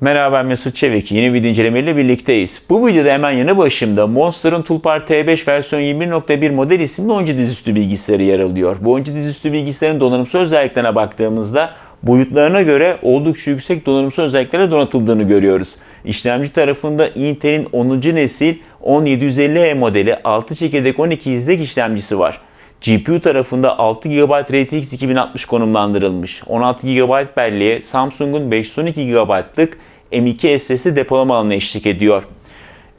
Merhaba ben Mesut Çevik. Yeni bir incelemeyle birlikteyiz. Bu videoda hemen yanı başımda Monster'ın Toolbar T5 versiyon 21.1 model isimli oyuncu dizüstü bilgisayarı yer alıyor. Bu oyuncu dizüstü bilgisayarın donanımsal özelliklerine baktığımızda boyutlarına göre oldukça yüksek donanımsal özelliklere donatıldığını görüyoruz. İşlemci tarafında Intel'in 10. nesil 10750H modeli 6 çekirdek 12 izlek işlemcisi var. GPU tarafında 6 GB RTX 2060 konumlandırılmış. 16 GB belleğe Samsung'un 512 GB'lık M2 SSD depolama alanına eşlik ediyor.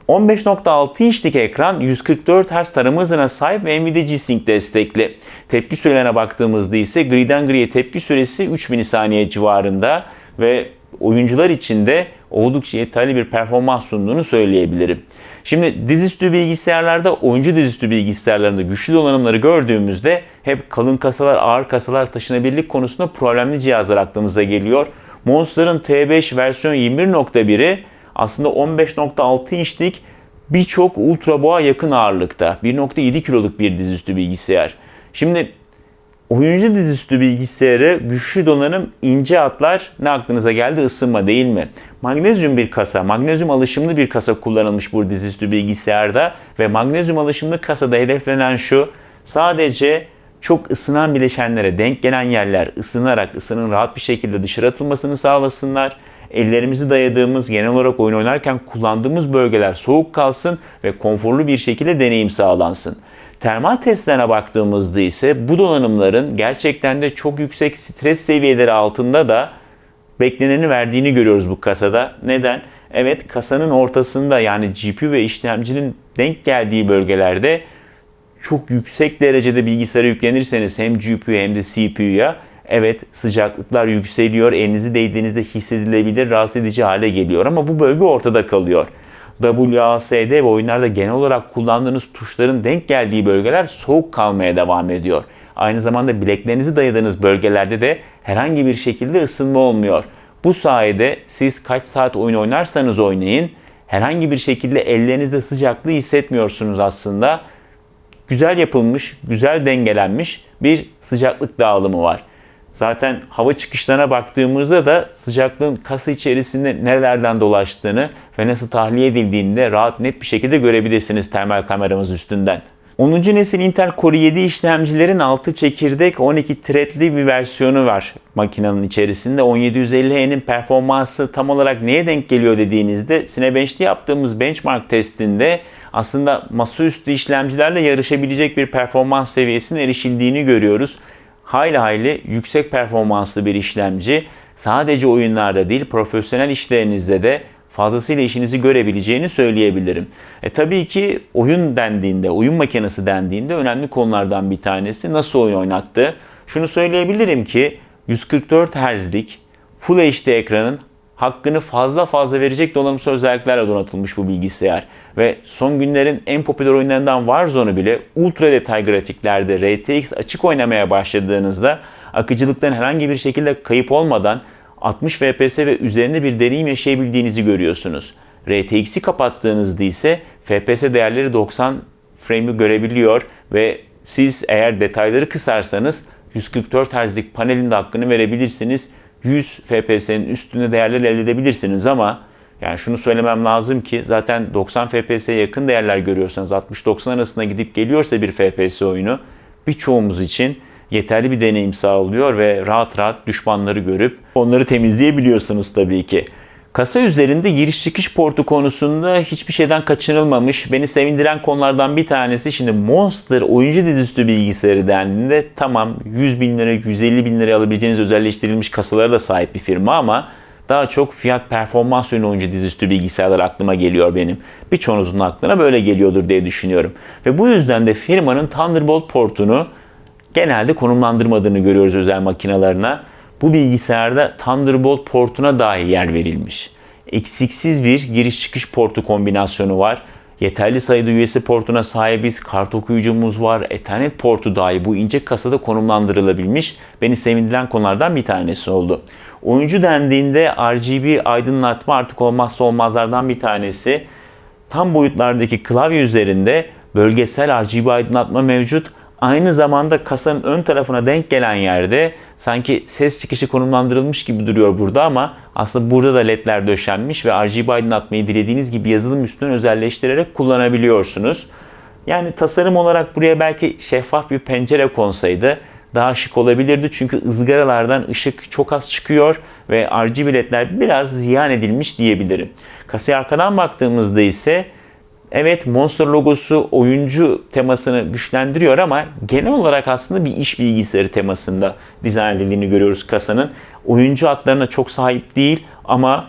15.6 inçlik ekran 144 Hz tarama hızına sahip ve Nvidia G-Sync destekli. Tepki sürelerine baktığımızda ise griden griye tepki süresi 3 milisaniye civarında ve oyuncular için de oldukça yeterli bir performans sunduğunu söyleyebilirim. Şimdi dizüstü bilgisayarlarda, oyuncu dizüstü bilgisayarlarında güçlü donanımları gördüğümüzde hep kalın kasalar, ağır kasalar taşınabilirlik konusunda problemli cihazlar aklımıza geliyor. Monster'ın T5 versiyon 21.1'i aslında 15.6 inçlik birçok ultraboğa yakın ağırlıkta. 1.7 kiloluk bir dizüstü bilgisayar. Şimdi oyuncu dizüstü bilgisayarı, güçlü donanım, ince hatlar ne aklınıza geldi? Isınma değil mi? Magnezyum bir kasa, magnezyum alışımlı bir kasa kullanılmış bu dizüstü bilgisayarda ve magnezyum alışımlı kasada hedeflenen şu, sadece çok ısınan bileşenlere denk gelen yerler ısınarak ısının rahat bir şekilde dışarı atılmasını sağlasınlar. Ellerimizi dayadığımız, genel olarak oyun oynarken kullandığımız bölgeler soğuk kalsın ve konforlu bir şekilde deneyim sağlansın. Termal testlerine baktığımızda ise bu donanımların gerçekten de çok yüksek stres seviyeleri altında da bekleneni verdiğini görüyoruz bu kasada. Neden? Evet kasanın ortasında yani GPU ve işlemcinin denk geldiği bölgelerde çok yüksek derecede bilgisayara yüklenirseniz hem GPU hem de CPU'ya evet sıcaklıklar yükseliyor. Elinizi değdiğinizde hissedilebilir, rahatsız edici hale geliyor ama bu bölge ortada kalıyor. WASD ve oyunlarda genel olarak kullandığınız tuşların denk geldiği bölgeler soğuk kalmaya devam ediyor. Aynı zamanda bileklerinizi dayadığınız bölgelerde de herhangi bir şekilde ısınma olmuyor. Bu sayede siz kaç saat oyun oynarsanız oynayın herhangi bir şekilde ellerinizde sıcaklığı hissetmiyorsunuz aslında. Güzel yapılmış, güzel dengelenmiş bir sıcaklık dağılımı var. Zaten hava çıkışlarına baktığımızda da sıcaklığın kasa içerisinde nelerden dolaştığını ve nasıl tahliye edildiğini de rahat net bir şekilde görebilirsiniz termal kameramız üstünden. 10. nesil Intel Core 7 işlemcilerin 6 çekirdek 12 threadli bir versiyonu var makinenin içerisinde. 1750H'nin performansı tam olarak neye denk geliyor dediğinizde Cinebench'te yaptığımız benchmark testinde aslında masaüstü işlemcilerle yarışabilecek bir performans seviyesine erişildiğini görüyoruz hayli hayli yüksek performanslı bir işlemci. Sadece oyunlarda değil profesyonel işlerinizde de fazlasıyla işinizi görebileceğini söyleyebilirim. E tabii ki oyun dendiğinde, oyun makinesi dendiğinde önemli konulardan bir tanesi nasıl oyun oynattı. Şunu söyleyebilirim ki 144 Hz'lik Full HD ekranın hakkını fazla fazla verecek donanımsal özelliklerle donatılmış bu bilgisayar. Ve son günlerin en popüler oyunlarından Warzone'u bile ultra detay grafiklerde RTX açık oynamaya başladığınızda akıcılıktan herhangi bir şekilde kayıp olmadan 60 FPS ve üzerinde bir deneyim yaşayabildiğinizi görüyorsunuz. RTX'i kapattığınızda ise FPS değerleri 90 frame'i görebiliyor ve siz eğer detayları kısarsanız 144 Hz'lik panelin de hakkını verebilirsiniz 100 FPS'nin üstünde değerler elde edebilirsiniz ama yani şunu söylemem lazım ki zaten 90 FPS'ye yakın değerler görüyorsanız 60-90 arasında gidip geliyorsa bir FPS oyunu birçoğumuz için yeterli bir deneyim sağlıyor ve rahat rahat düşmanları görüp onları temizleyebiliyorsunuz tabii ki. Kasa üzerinde giriş çıkış portu konusunda hiçbir şeyden kaçınılmamış. Beni sevindiren konulardan bir tanesi şimdi Monster oyuncu dizüstü bilgisayarı dendiğinde tamam 100 bin lira, 150 bin liraya alabileceğiniz özelleştirilmiş kasalara da sahip bir firma ama daha çok fiyat performans yönlü oyuncu dizüstü bilgisayarlar aklıma geliyor benim. Birçoğunuzun aklına böyle geliyordur diye düşünüyorum. Ve bu yüzden de firmanın Thunderbolt portunu genelde konumlandırmadığını görüyoruz özel makinalarına bu bilgisayarda Thunderbolt portuna dahi yer verilmiş. Eksiksiz bir giriş çıkış portu kombinasyonu var. Yeterli sayıda USB portuna sahibiz. Kart okuyucumuz var. Ethernet portu dahi bu ince kasada konumlandırılabilmiş. Beni sevindiren konulardan bir tanesi oldu. Oyuncu dendiğinde RGB aydınlatma artık olmazsa olmazlardan bir tanesi. Tam boyutlardaki klavye üzerinde bölgesel RGB aydınlatma mevcut Aynı zamanda kasanın ön tarafına denk gelen yerde sanki ses çıkışı konumlandırılmış gibi duruyor burada ama aslında burada da ledler döşenmiş ve RGB aydınlatmayı dilediğiniz gibi yazılım üstünden özelleştirerek kullanabiliyorsunuz. Yani tasarım olarak buraya belki şeffaf bir pencere konsaydı daha şık olabilirdi. Çünkü ızgaralardan ışık çok az çıkıyor ve RGB ledler biraz ziyan edilmiş diyebilirim. Kasaya arkadan baktığımızda ise evet Monster logosu oyuncu temasını güçlendiriyor ama genel olarak aslında bir iş bilgisayarı temasında dizayn edildiğini görüyoruz kasanın. Oyuncu hatlarına çok sahip değil ama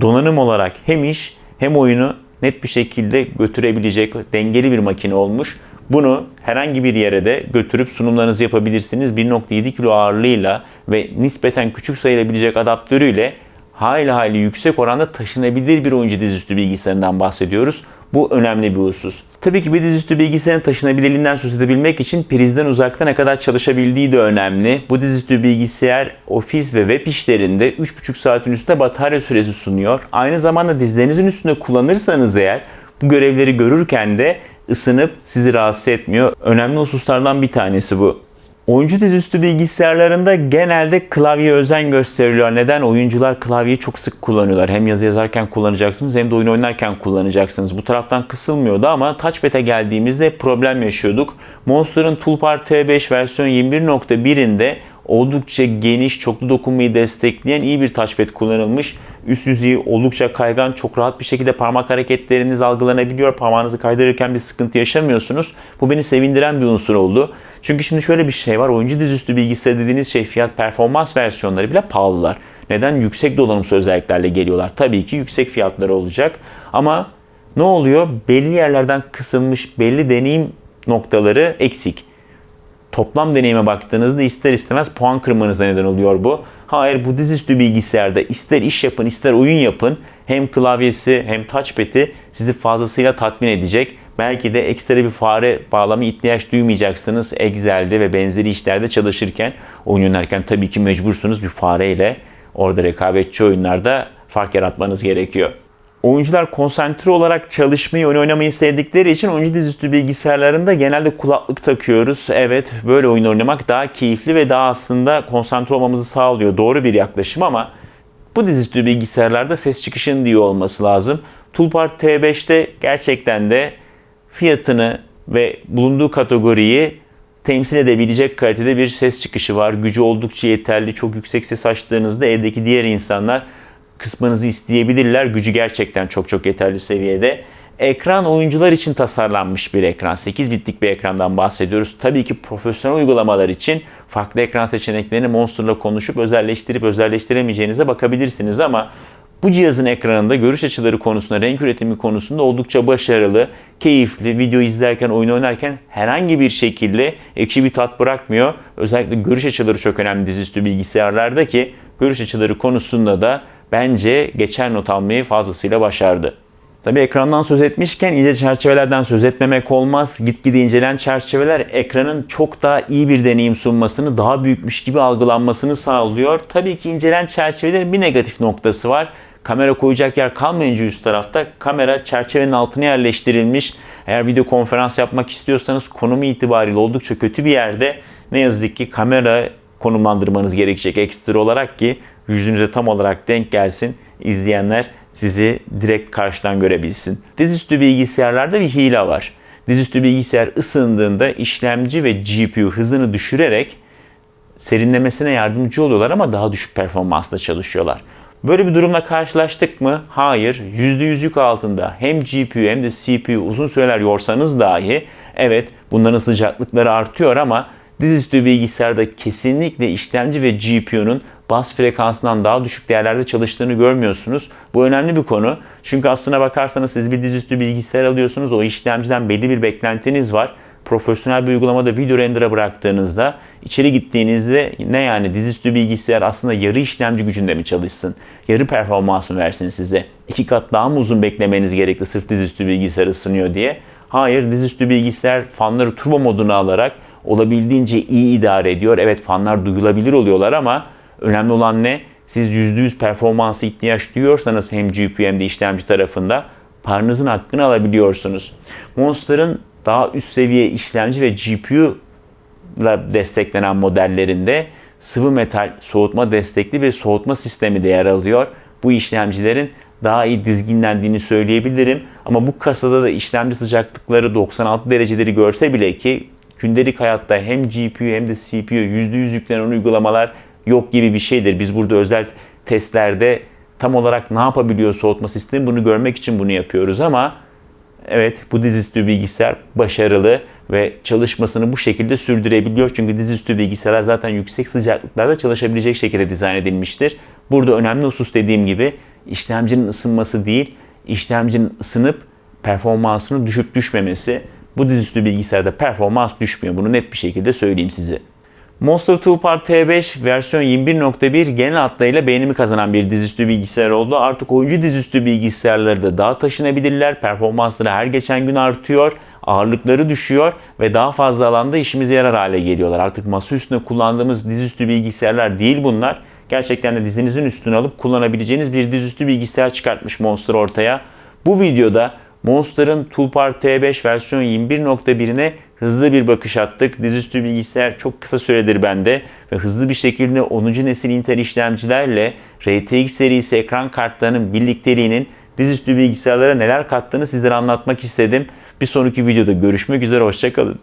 donanım olarak hem iş hem oyunu net bir şekilde götürebilecek dengeli bir makine olmuş. Bunu herhangi bir yere de götürüp sunumlarınızı yapabilirsiniz. 1.7 kilo ağırlığıyla ve nispeten küçük sayılabilecek adaptörüyle hayli hayli yüksek oranda taşınabilir bir oyuncu dizüstü bilgisayarından bahsediyoruz. Bu önemli bir husus. Tabii ki bir dizüstü bilgisayarın taşınabilirliğinden söz edebilmek için prizden uzakta ne kadar çalışabildiği de önemli. Bu dizüstü bilgisayar ofis ve web işlerinde 3,5 saatin üstünde batarya süresi sunuyor. Aynı zamanda dizlerinizin üstünde kullanırsanız eğer bu görevleri görürken de ısınıp sizi rahatsız etmiyor. Önemli hususlardan bir tanesi bu. Oyuncu dizüstü bilgisayarlarında genelde klavye özen gösteriliyor. Neden? Oyuncular klavyeyi çok sık kullanıyorlar. Hem yazı yazarken kullanacaksınız hem de oyun oynarken kullanacaksınız. Bu taraftan kısılmıyordu ama touchpad'e geldiğimizde problem yaşıyorduk. Monster'ın Toolbar T5 versiyon 21.1'inde oldukça geniş, çoklu dokunmayı destekleyen iyi bir touchpad kullanılmış. Üst yüzeyi oldukça kaygan, çok rahat bir şekilde parmak hareketleriniz algılanabiliyor. Parmağınızı kaydırırken bir sıkıntı yaşamıyorsunuz. Bu beni sevindiren bir unsur oldu. Çünkü şimdi şöyle bir şey var. Oyuncu dizüstü bilgisayar dediğiniz şey fiyat performans versiyonları bile pahalılar. Neden? Yüksek donanımsal özelliklerle geliyorlar. Tabii ki yüksek fiyatları olacak. Ama ne oluyor? Belli yerlerden kısılmış, belli deneyim noktaları eksik toplam deneyime baktığınızda ister istemez puan kırmanıza neden oluyor bu. Hayır bu dizüstü bilgisayarda ister iş yapın ister oyun yapın hem klavyesi hem touchpad'i sizi fazlasıyla tatmin edecek. Belki de ekstra bir fare bağlama ihtiyaç duymayacaksınız Excel'de ve benzeri işlerde çalışırken. Oyun oynarken tabii ki mecbursunuz bir fareyle orada rekabetçi oyunlarda fark yaratmanız gerekiyor. Oyuncular konsantre olarak çalışmayı, oyun oynamayı sevdikleri için oyuncu dizüstü bilgisayarlarında genelde kulaklık takıyoruz. Evet, böyle oyun oynamak daha keyifli ve daha aslında konsantre olmamızı sağlıyor. Doğru bir yaklaşım ama bu dizüstü bilgisayarlarda ses çıkışının diye olması lazım. Toolbar T5'te gerçekten de fiyatını ve bulunduğu kategoriyi temsil edebilecek kalitede bir ses çıkışı var. Gücü oldukça yeterli. Çok yüksek ses açtığınızda evdeki diğer insanlar kısmınızı isteyebilirler. Gücü gerçekten çok çok yeterli seviyede. Ekran oyuncular için tasarlanmış bir ekran. 8 bitlik bir ekrandan bahsediyoruz. Tabii ki profesyonel uygulamalar için farklı ekran seçeneklerini Monster'la konuşup özelleştirip özelleştiremeyeceğinize bakabilirsiniz ama bu cihazın ekranında görüş açıları konusunda, renk üretimi konusunda oldukça başarılı, keyifli, video izlerken, oyun oynarken herhangi bir şekilde ekşi bir tat bırakmıyor. Özellikle görüş açıları çok önemli dizüstü bilgisayarlarda ki görüş açıları konusunda da bence geçer not almayı fazlasıyla başardı. Tabii ekrandan söz etmişken ince çerçevelerden söz etmemek olmaz. Gitgide incelen çerçeveler ekranın çok daha iyi bir deneyim sunmasını, daha büyükmüş gibi algılanmasını sağlıyor. Tabii ki incelen çerçevelerin bir negatif noktası var. Kamera koyacak yer kalmayınca üst tarafta kamera çerçevenin altına yerleştirilmiş. Eğer video konferans yapmak istiyorsanız konumu itibariyle oldukça kötü bir yerde ne yazık ki kamera konumlandırmanız gerekecek ekstra olarak ki yüzünüze tam olarak denk gelsin. izleyenler sizi direkt karşıdan görebilsin. Dizüstü bilgisayarlarda bir hile var. Dizüstü bilgisayar ısındığında işlemci ve GPU hızını düşürerek serinlemesine yardımcı oluyorlar ama daha düşük performansla çalışıyorlar. Böyle bir durumla karşılaştık mı? Hayır. %100 yük altında hem GPU hem de CPU uzun süreler yorsanız dahi evet bunların sıcaklıkları artıyor ama dizüstü bilgisayarda kesinlikle işlemci ve GPU'nun bas frekansından daha düşük değerlerde çalıştığını görmüyorsunuz. Bu önemli bir konu. Çünkü aslına bakarsanız siz bir dizüstü bilgisayar alıyorsunuz. O işlemciden belli bir beklentiniz var. Profesyonel bir uygulamada video render'a bıraktığınızda içeri gittiğinizde ne yani dizüstü bilgisayar aslında yarı işlemci gücünde mi çalışsın? Yarı performans mı versin size? İki kat daha mı uzun beklemeniz gerekli sırf dizüstü bilgisayar ısınıyor diye? Hayır dizüstü bilgisayar fanları turbo moduna alarak olabildiğince iyi idare ediyor. Evet fanlar duyulabilir oluyorlar ama önemli olan ne? Siz %100 performansı ihtiyaç duyuyorsanız hem GPU hem de işlemci tarafında paranızın hakkını alabiliyorsunuz. Monster'ın daha üst seviye işlemci ve GPU ekranla desteklenen modellerinde sıvı metal soğutma destekli bir soğutma sistemi de yer alıyor. Bu işlemcilerin daha iyi dizginlendiğini söyleyebilirim. Ama bu kasada da işlemci sıcaklıkları 96 dereceleri görse bile ki gündelik hayatta hem GPU hem de CPU %100 yüklenen uygulamalar yok gibi bir şeydir. Biz burada özel testlerde tam olarak ne yapabiliyor soğutma sistemi bunu görmek için bunu yapıyoruz ama evet bu dizüstü bilgisayar başarılı ve çalışmasını bu şekilde sürdürebiliyor. Çünkü dizüstü bilgisayarlar zaten yüksek sıcaklıklarda çalışabilecek şekilde dizayn edilmiştir. Burada önemli husus dediğim gibi işlemcinin ısınması değil, işlemcinin ısınıp performansının düşüp düşmemesi. Bu dizüstü bilgisayarda performans düşmüyor. Bunu net bir şekilde söyleyeyim size. Monster Toolbar T5 versiyon 21.1 genel hatlarıyla beğenimi kazanan bir dizüstü bilgisayar oldu. Artık oyuncu dizüstü bilgisayarları da daha taşınabilirler. Performansları her geçen gün artıyor. Ağırlıkları düşüyor ve daha fazla alanda işimize yarar hale geliyorlar. Artık masa üstünde kullandığımız dizüstü bilgisayarlar değil bunlar. Gerçekten de dizinizin üstüne alıp kullanabileceğiniz bir dizüstü bilgisayar çıkartmış Monster ortaya. Bu videoda Monster'ın Toolbar T5 versiyon 21.1'ine hızlı bir bakış attık. Dizüstü bilgisayar çok kısa süredir bende ve hızlı bir şekilde 10. nesil Intel işlemcilerle RTX serisi ekran kartlarının birlikteliğinin dizüstü bilgisayarlara neler kattığını sizlere anlatmak istedim. Bir sonraki videoda görüşmek üzere, hoşçakalın.